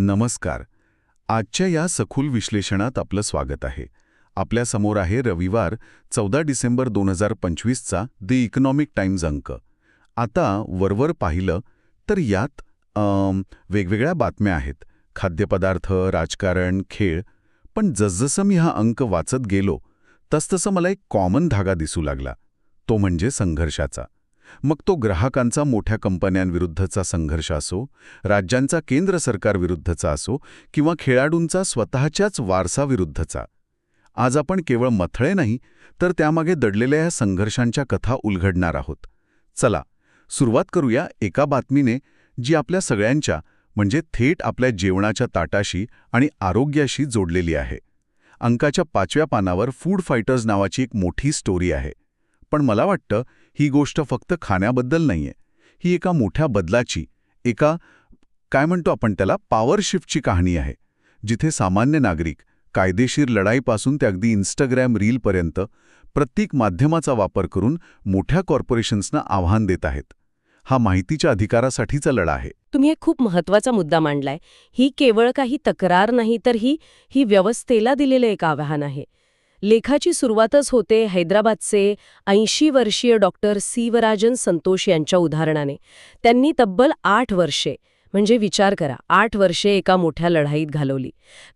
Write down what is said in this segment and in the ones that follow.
नमस्कार. आजच्या या सखोल विश्लेषणात आपलं स्वागत आहे. आपल्यासमोर आहे रविवार चौदा डिसेंबर दोन हजार पंचवीसचा द इकॉनॉमिक टाइम्स अंक. आता वरवर पाहिलं तर यात वेगवेगळ्या बातम्या आहेत. खाद्यपदार्थ राजकारण खेळ. पण जसजसं मी हा अंक वाचत गेलो तसतसं मला एक कॉमन धागा दिसू लागला. तो म्हणजे संघर्षाचा. मग तो ग्राहकांचा मोठ्या कंपन्यांविरुद्धचा संघर्ष असो राज्यांचा केंद्र सरकारविरुद्धचा असो किंवा खेळाडूंचा स्वतःच्याच वारसाविरुद्धचा. आज आपण केवळ मथळे नाही तर त्यामागे दडलेल्या या संघर्षांच्या कथा उलगडणार आहोत. चला सुरुवात करूया एका बातमीने जी आपल्या सगळ्यांच्या म्हणजे थेट आपल्या जेवणाच्या ताटाशी आणि आरोग्याशी जोडलेली आहे. अंकाच्या पाचव्या पानावर फूड फायटर्स नावाची एक मोठी स्टोरी आहे. पण मला वाटतं ही गोष्ट फक्त खाण्याबद्दल नाहीये. ही एका मोठ्या बदलाची एका काय म्हणतो आपण त्याला पॉवर शिफ्टची कहाणी आहे. जिथे सामान्य नागरिक कायदेशीर लढाईपासून ते अगदी इन्स्टाग्रॅम रीलपर्यंत प्रत्येक माध्यमाचा वापर करून मोठ्या कॉर्पोरेशन्सना आव्हान देत आहेत. हा माहितीच्या अधिकारासाठीचा लढा आहे. तुम्ही एक खूप महत्त्वाचा मुद्दा मांडलाय. ही केवळ काही तक्रार नाही तर ही ही व्यवस्थेला दिलेलं एक आव्हान आहे. लेखाची सुरुवातच होते हैदराबादचे ऐंशी वर्षीय डॉक्टर सीवराजन संतोष यांच्या उदाहरणाने. त्यांनी तब्बल आठ वर्षे म्हणजे विचार करा आठ वर्षे एका मोठ्या लढाईत घालवली.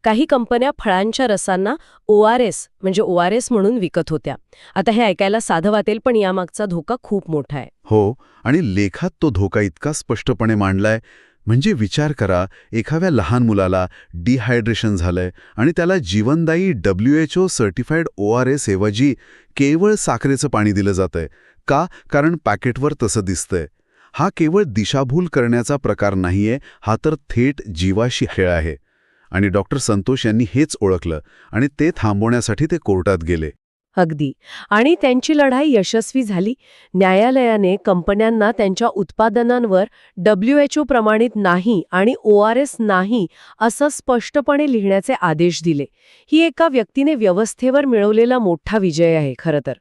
काही कंपन्या फळांच्या रसांना ओ आर एस म्हणजे ओ आर एस म्हणून विकत होत्या. आता हे ऐकायला साधं वाटेल पण यामागचा धोका खूप मोठा आहे. हो आणि लेखात तो धोका इतका स्पष्टपणे मांडलाय म्हणजे विचार करा एखाद्या लहान मुलाला डिहायड्रेशन झालंय आणि त्याला जीवनदायी W H O certified O R S ऐवजी केवळ साखरेचं पाणी दिलं जातंय. का? कारण पॅकेटवर तसं दिसतंय. हा केवळ दिशाभूल करण्याचा प्रकार नाहीये हा तर थेट जीवाशी खेळ आहे. आणि डॉक्टर संतोष यांनी हेच ओळखलं आणि ते थांबवण्यासाठी ते कोर्टात गेले. अगदी. आणि त्यांची लढाई यशस्वी झाली. न्यायालयाने कंपन्यांना त्यांच्या उत्पादनांवर डब्ल्यू एच ओ प्रमाणित नाही आणि ओ आर एस नाही असं स्पष्टपणे लिहिण्याचे आदेश दिले. ही एका व्यक्तीने व्यवस्थेवर मिळवलेला मोठा विजय आहे खरं तर.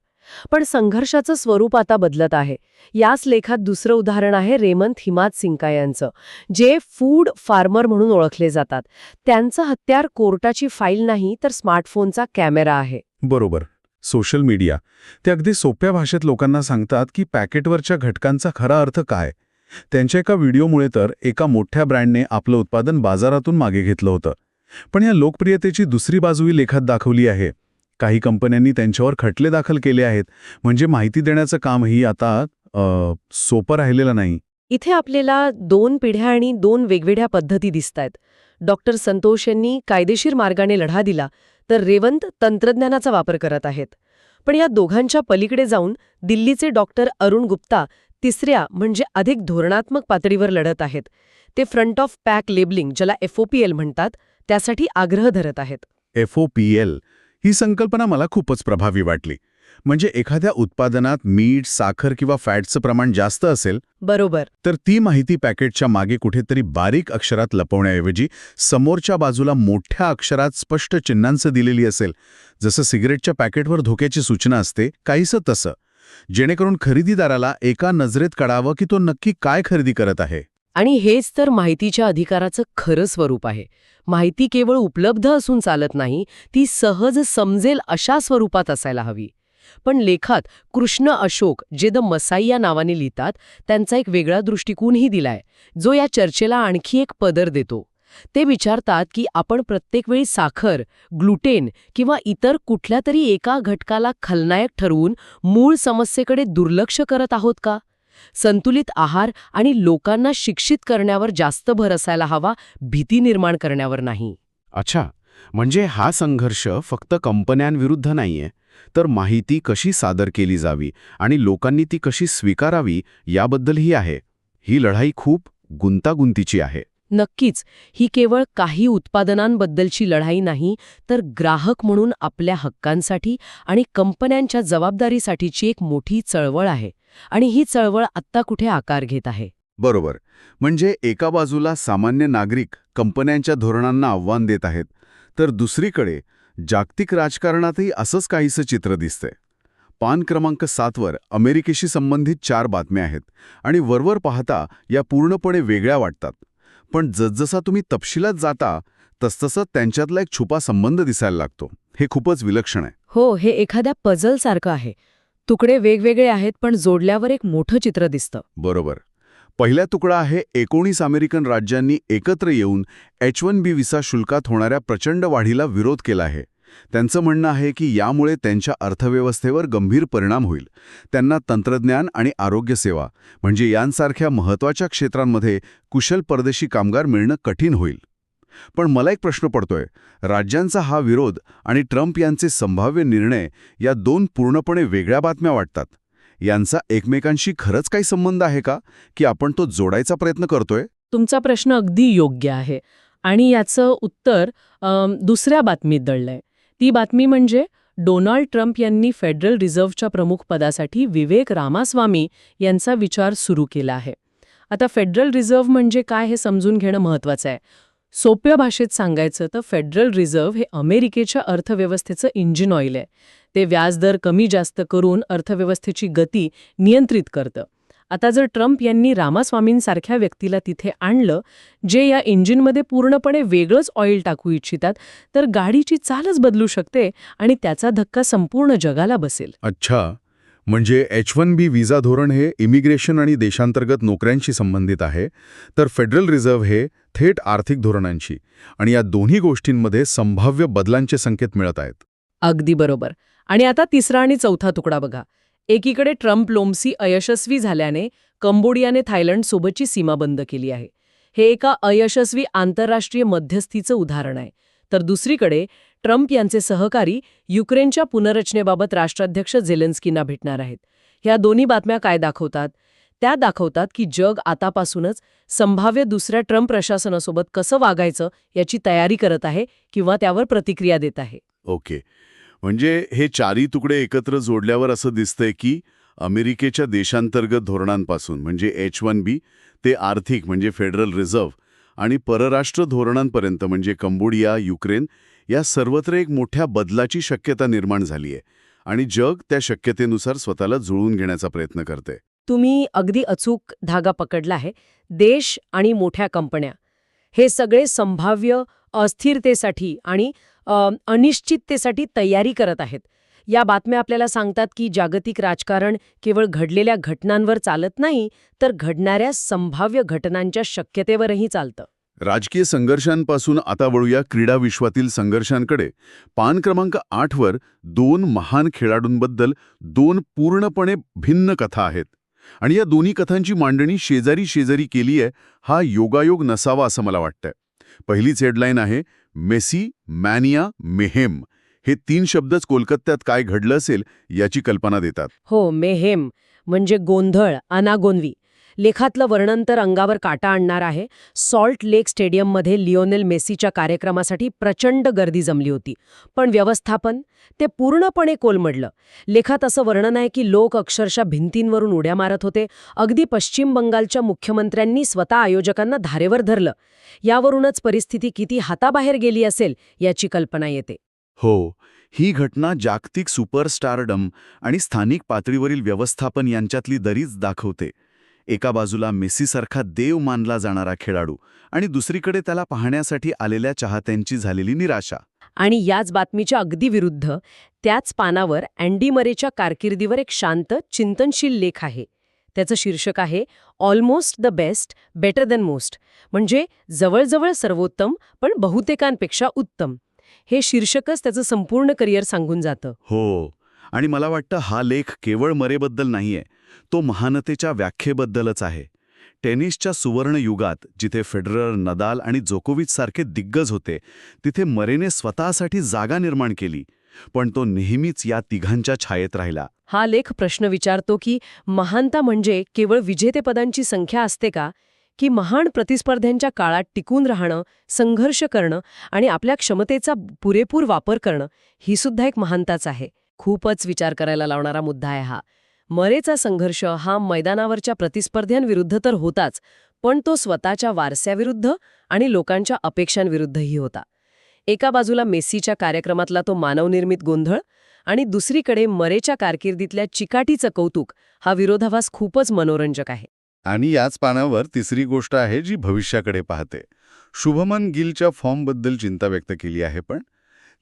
पण संघर्षाचं स्वरूप आता बदलत आहे. याच लेखात दुसरं उदाहरण आहे रेमंत हिमात सिंका यांचं जे फूड फार्मर म्हणून ओळखले जातात. त्यांचं हत्यार कोर्टाची फाईल नाही तर स्मार्टफोनचा कॅमेरा आहे. बरोबर. Social media. ते अगदी सोप्या भाषेत लोकांना सांगतात की पॅकेटवरच्या घटकांचा खरा अर्थ काय? त्यांच्या एका व्हिडिओमुळे तर एका मोठ्या ब्रँडने आपलं उत्पादन बाजारातून मागे घेतलं होतं. पण या लोकप्रियतेची दुसरी बाजूही लेखात दाखवली आहे. काही कंपन्यांनी त्यांच्यावर खटले दाखल केले आहेत. म्हणजे माहिती देण्याचं कामही आता सोपं राहिलेलं नाही. इथे आपल्याला दोन पिढ्या आणि दोन वेगवेगळ्या पद्धती दिसतायत. डॉक्टर संतोष यांनी कायदेशीर मार्गाने लढा दिला. तर रेवंत तंत्रज्ञानाचा वापर करत आहेत. पण या दोघांच्या पलीकडे जाऊन दिल्लीचे डॉक्टर अरुण गुप्ता तिसऱ्या म्हणजे अधिक धोरणात्मक पातळीवर लढत आहेत. ते फ्रंट ऑफ पॅक लेबलिंग ज्याला एफओपीएल म्हणतात त्यासाठी आग्रह धरत आहेत. एफओपीएल ही संकल्पना मला खूपच प्रभावी वाटली. म्हणजे एखाद्या उत्पादनात मीठ साखर किंवा फॅटचं प्रमाण जास्त असेल? बरोबर. तर ती माहिती पॅकेटच्या मागे कुठेतरी बारीक अक्षरात लपवण्याऐवजी समोरच्या बाजूला मोठ्या अक्षरात स्पष्ट चिन्हांचं दिलेली असेल. जसं सिगरेटच्या पॅकेटवर धोक्याची सूचना असते काहीसं तसं. जेणेकरून खरेदीदाराला एका नजरेत कळावं की तो नक्की काय खरेदी करत आहे. आणि हेच तर माहितीच्या अधिकाराचं खरं स्वरूप आहे. माहिती केवळ उपलब्ध असून चालत नाही ती सहज समजेल अशा स्वरूपात असायला हवी. पण लेखात कृष्ण अशोक जे द मसाई या नावाने लिहितात त्यांचा एक वेगळा दृष्टिकोनही दिलाय जो या चर्चेला आणखी एक पदर देतो. ते विचारतात की आपण प्रत्येक वेळी साखर ग्लुटेन किंवा इतर कुठल्या तरी एका घटकाला खलनायक ठरवून मूळ समस्येकडे दुर्लक्ष करत आहोत का? संतुलित आहार आणि लोकांना शिक्षित करण्यावर जास्त भर असायला हवा भीती निर्माण करण्यावर नाही. अच्छा म्हणजे हा संघर्ष फक्त कंपन्यांविरुद्ध नाहीये तर माहिती कशी सादर केली जावी आणि लोकांनी ती कशी स्वीकारावी याबद्दलही आहे. ही लढाई खूप गुंतागुंतीची आहे. नक्कीच ही केवळ काही उत्पादनांबद्दलची लढाई नाही तर ग्राहक म्हणून आपल्या हक्कांसाठी आणि कंपन्यांच्या जबाबदारीसाठीची एक मोठी चळवळ आहे आणि ही चळवळ आत्ता कुठे आकार घेत आहे? बरोबर म्हणजे एका बाजूला सामान्य नागरिक कंपन्यांच्या धोरणांना आव्हान देत आहेत तर दुसरीकडे जागतिक राजकारणातही असंच काहीसं चित्र दिसतंय. पान क्रमांक सातवर अमेरिकेशी संबंधित चार बातम्या आहेत आणि वरवर पाहता या पूर्णपणे वेगळ्या वाटतात. पण जसजसा तुम्ही तपशिलात जाता तसतसं त्यांच्यातला एक छुपा संबंध दिसायला लागतो. हे खूपच विलक्षण आहे. हो हे एखाद्या पझलसारखं आहे. तुकडे वेगवेगळे आहेत पण जोडल्यावर एक मोठं चित्र दिसतं. बरोबर. पहिला तुकडा आहे एकोणीस अमेरिकन राज्यांनी एकत्र येऊन एच वन बी विसा शुल्कात होणाऱ्या प्रचंड वाढीला विरोध केला आहे. त्यांचं म्हणणं आहे की यामुळे त्यांच्या अर्थव्यवस्थेवर गंभीर परिणाम होईल. त्यांना तंत्रज्ञान आणि आरोग्यसेवा म्हणजे यांसारख्या महत्त्वाच्या क्षेत्रांमध्ये कुशल परदेशी कामगार मिळणं कठीण होईल. पण मला एक प्रश्न पडतोय. राज्यांचा हा विरोध आणि ट्रम्प यांचे संभाव्य निर्णय या दोन पूर्णपणे वेगळ्या बातम्या वाटतात. यांचा एकमेकांशी खरंच काही संबंध आहे का? की आपण तो जोडायचा प्रयत्न करतोय? तुमचा प्रश्न अगदी योग्य आहे. आणि याचं उत्तर दुसऱ्या बातमीत दडलंय. ती बातमी म्हणजे डोनाल्ड ट्रम्प यांनी फेडरल रिझर्व्हच्या प्रमुख पदासाठी विवेक रामास्वामी यांचा विचार सुरू केला आहे. आता फेडरल रिझर्व्ह म्हणजे काय हे समजून घेणं महत्त्वाचं आहे. सोप्या भाषेत सांगायचं तर फेडरल रिझर्व्ह हे अमेरिकेच्या अर्थव्यवस्थेचं इंजिन ऑइल आहे. ते व्याजदर कमी जास्त करून अर्थव्यवस्थेची गती नियंत्रित करतं. आता जर ट्रम्प यांनी रामास्वामींसारख्या व्यक्तीला तिथे आणलं जे या इंजिनमध्ये पूर्णपणे वेगळंच ऑइल टाकू इच्छितात तर गाडीची चालच बदलू शकते आणि त्याचा धक्का संपूर्ण जगाला बसेल. अच्छा. म्हणजे एच वन बी व्हिसा धोरण हे इमिग्रेशन आणि देशांतर्गत नोकऱ्यांशी संबंधित आहे तर फेडरल रिझर्व्ह हे थेट आर्थिक धोरणांशी आणि या दोन्ही गोष्टींमध्ये संभाव्य बदलांचे संकेत मिळत आहेत. अगदी बरोबर. आणि आता तिसरा आणि चौथा तुकडा बघा. एकीकडे ट्रम्प लोमसी अयशस्वी झाल्याने कंबोडियाने थायलंडसोबतची सीमा बंद केली आहे. हे एका अयशस्वी आंतरराष्ट्रीय मध्यस्थीचं उदाहरण आहे. तर दुसरीकडे ट्रम्प यांचे सहकारी युक्रेनच्या पुनर्रचनेबाबत राष्ट्राध्यक्ष झेलेन्स्कींना भेटणार आहेत. ह्या दोन्ही बातम्या काय दाखवतात? त्या दाखवतात की जग आतापासूनच संभाव्य दुसऱ्या ट्रम्प प्रशासनासोबत कसं वागायचं याची तयारी करत आहे किंवा त्यावर प्रतिक्रिया देत आहे. ओके. म्हणजे हे चारी तुकडे एकत्र जोडल्यावर असं दिसतंय की अमेरिकेच्या देशांतर्गत धोरणांपासून म्हणजे एच वन बी ते आर्थिक म्हणजे फेडरल रिझर्व्ह आणि परराष्ट्र धोरणांपर्यंत म्हणजे कंबोडिया युक्रेन या सर्वत्र एक मोठ्या बदलाची शक्यता निर्माण झाली आहे आणि जग त्या शक्यतेनुसार स्वतःला जुळवून घेण्याचा प्रयत्न करते तुम्ही अगदी अचूक धागा पकडला आहे. देश आणि मोठ्या कंपन्या. हे सगळे संभाव्य अस्थिरतेसाठी आणि अनिश्चिततेसाठी तयारी करत आहेत. या बातम्या आपल्याला सांगतात की जागतिक राजकारण केवळ घडलेल्या घटनांवर चालत नाही तर घडणाऱ्या संभाव्य घटनांच्या शक्यतेवरही चालतं. राजकीय संघर्षांपासून आता वळूया क्रीडा विश्वातील संघर्षांकडे. पान क्रमांक आठवर दोन महान खेळाडूंबद्दल दोन पूर्णपणे भिन्न कथा आहेत. आणि या दोन्ही कथांची मांडणी शेजारी शेजारी केली आहे हा योगायोग नसावा असं मला वाटतंय. पहिलीच हेडलाईन आहे मेसी मॅनिया मेहेम. हे तीन शब्दच कोलकात्यात काय घडलं असेल याची कल्पना देतात. हो मेहेम म्हणजे गोंधळ अनागोंदवी. लेखातलं वर्णन तर अंगावर काटा आणणार आहे. सॉल्ट लेक स्टेडियममध्ये लिओनेल मेसीच्या कार्यक्रमासाठी प्रचंड गर्दी जमली होती. पण व्यवस्थापन? ते पूर्णपणे कोलमडलं. लेखात असं वर्णन आहे की लोक अक्षरशः भिंतींवरून उड्या मारत होते. अगदी पश्चिम बंगालच्या मुख्यमंत्र्यांनी स्वतः आयोजकांना धारेवर धरलं. यावरूनच परिस्थिती किती हाताबाहेर गेली असेल याची कल्पना येते. हो ही घटना जागतिक सुपरस्टारडम आणि स्थानिक पातळीवरील व्यवस्थापन यांच्यातली दरीच दाखवते. एका बाजूला मेसीसारखा देव मानला जाणारा खेळाडू आणि दुसरीकडे त्याला पाहण्यासाठी आलेल्या चाहत्यांची झालेली निराशा. आणि याच बातमीच्या अगदी विरुद्ध त्याच पानावर अँडी मरेच्या कारकिर्दीवर एक शांत चिंतनशील लेख आहे. त्याचं शीर्षक आहे almost the best better than most. म्हणजे जवळजवळ सर्वोत्तम पण बहुतेकांपेक्षा उत्तम. हे शीर्षकच त्याचं संपूर्ण करिअर सांगून जातं. हो. आणि मला वाटतं हा लेख केवळ मरेबद्दल नाहीये तो महानतेच्या व्याख्येबद्दलच आहे. टेनिसच्या सुवर्ण युगात जिथे फेडरर नदाल आणि जोकोविच सारखे दिग्गज होते तिथे मरेने स्वतःसाठी जागा निर्माण केली पण तो नेहमीच या तिघांच्या छायेत राहिला. हा लेख प्रश्न विचारतो की महानता म्हणजे केवळ विजेतेपदांची संख्या असते का? की महान प्रतिस्पर्ध्यांच्या काळात टिकून राहणं संघर्ष करणं आणि आपल्या क्षमतेचा पुरेपूर वापर करणं ही सुद्धा एक महानताच आहे. खूपच विचार करायला लावणारा मुद्दा आहे हा. मरेचा संघर्ष हा मैदानावरच्या प्रतिस्पर्ध्यांविरुद्ध तर होताच पण तो स्वतःच्या वारस्याविरुद्ध आणि लोकांच्या अपेक्षांविरुद्धही होता. एका बाजूला मेस्सीच्या कार्यक्रमातला तो मानवनिर्मित गोंधळ आणि दुसरीकडे मरेच्या कारकिर्दीतल्या चिकाटीचं कौतुक हा विरोधाभास खूपच मनोरंजक आहे. आणि याच पानावर तिसरी गोष्ट आहे जी भविष्याकडे पाहते. शुभमन गिलच्या फॉर्मबद्दल चिंता व्यक्त केली आहे पण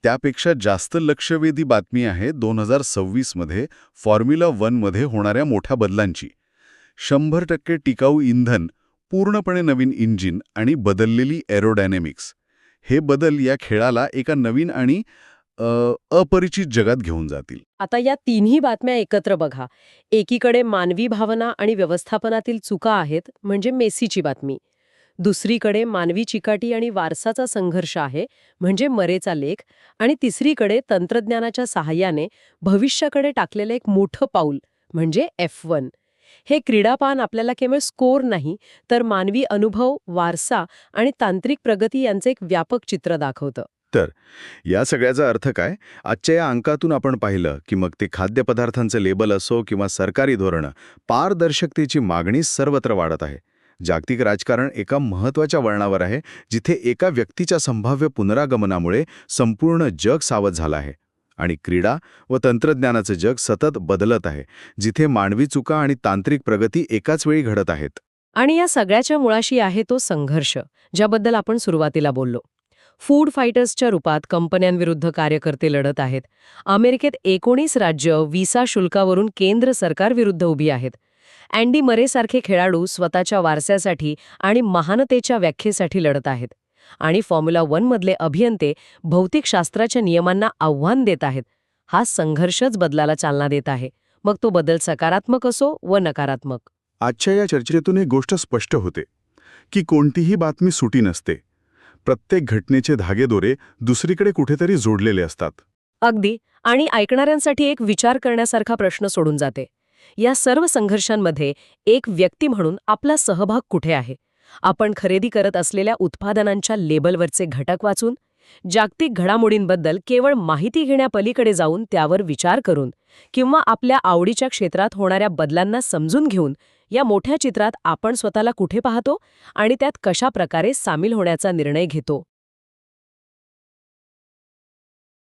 त्यापेक्षा जास्त लक्षवेधी बातमी आहे दोन हजार सव्वीसमध्ये फॉर्म्युला वनमध्ये होणाऱ्या मोठ्या बदलांची. शंभर टक्के टिकाऊ इंधन पूर्णपणे नवीन इंजिन आणि बदललेली एरोडायनेमिक्स हे बदल या खेळाला एका नवीन आणि अपरिचित जगात घेऊन जातील. आता या तिन्ही बातम्या एकत्र बघा. एकीकडे मानवी भावना आणि व्यवस्थापनातील चुका आहेत म्हणजे मेसीची बातमी. दुसरीकडे मानवी चिकाटी आणि वारसाचा संघर्ष आहे म्हणजे मरेचा लेख. आणि तिसरीकडे तंत्रज्ञानाच्या सहाय्याने भविष्याकडे टाकलेलं एक मोठं पाऊल म्हणजे एफ वन. हे क्रीडापान आपल्याला केवळ स्कोर नाही तर मानवी अनुभव वारसा आणि तांत्रिक प्रगती यांचं एक व्यापक चित्र दाखवतं. तर या सगळ्याचा अर्थ काय? आजच्या या अंकातून आपण पाहिलं की मग ते खाद्यपदार्थांचं लेबल असो किंवा सरकारी धोरणं पारदर्शकतेची मागणी सर्वत्र वाढत आहे. जागतिक राजकारण एका महत्त्वाच्या वळणावर आहे जिथे एका व्यक्तीच्या संभाव्य पुनरागमनामुळे संपूर्ण जग सावध झालं आहे. आणि क्रीडा व तंत्रज्ञानाचं जग सतत बदलत आहे जिथे मानवी चुका आणि तांत्रिक प्रगती एकाच वेळी घडत आहेत. आणि या सगळ्याच्या मुळाशी आहे तो संघर्ष ज्याबद्दल आपण सुरुवातीला बोललो. फूड फायटर्सच्या रूपात कंपन्यांविरुद्ध कार्यकर्ते लढत आहेत. अमेरिकेत एकोणीस राज्य विसा शुल्कावरून केंद्र सरकारविरुद्ध उभी आहेत. अँडी मरेसारखे खेळाडू स्वतःच्या वारसासाठी आणि महानतेच्या व्याख्येसाठी लढत आहेत. आणि फॉर्म्युला वनमधले अभियंते भौतिकशास्त्राच्या नियमांना आव्हान देत आहेत. हा संघर्षच बदलाला चालना देत आहे. मग तो बदल सकारात्मक असो व नकारात्मक? आजच्या या चर्चेतून एक गोष्ट स्पष्ट होते की कोणतीही बातमी सुटी नसते. प्रत्येक घटनेचे धागेदोरे दुसरीकडे कुठेतरी जोडलेले असतात. अगदी. आणि ऐकणाऱ्यांसाठी एक विचार करण्यासारखा प्रश्न सोडून जाते. या सर्व संघर्षांमध्ये एक व्यक्ती म्हणून आपला सहभाग कुठे आहे? आपण खरेदी करत असलेल्या उत्पादनांच्या लेबलवरचे घटक वाचून जागतिक घडामोडींबद्दल केवळ माहिती घेण्यापलीकडे जाऊन त्यावर विचार करून किंवा आपल्या आवडीच्या क्षेत्रात होणाऱ्या बदलांना समजून घेऊन या मोठ्या चित्रात आपण स्वतःला कुठे पाहतो आणि त्यात कशा प्रकारे सामील होण्याचा निर्णय घेतो.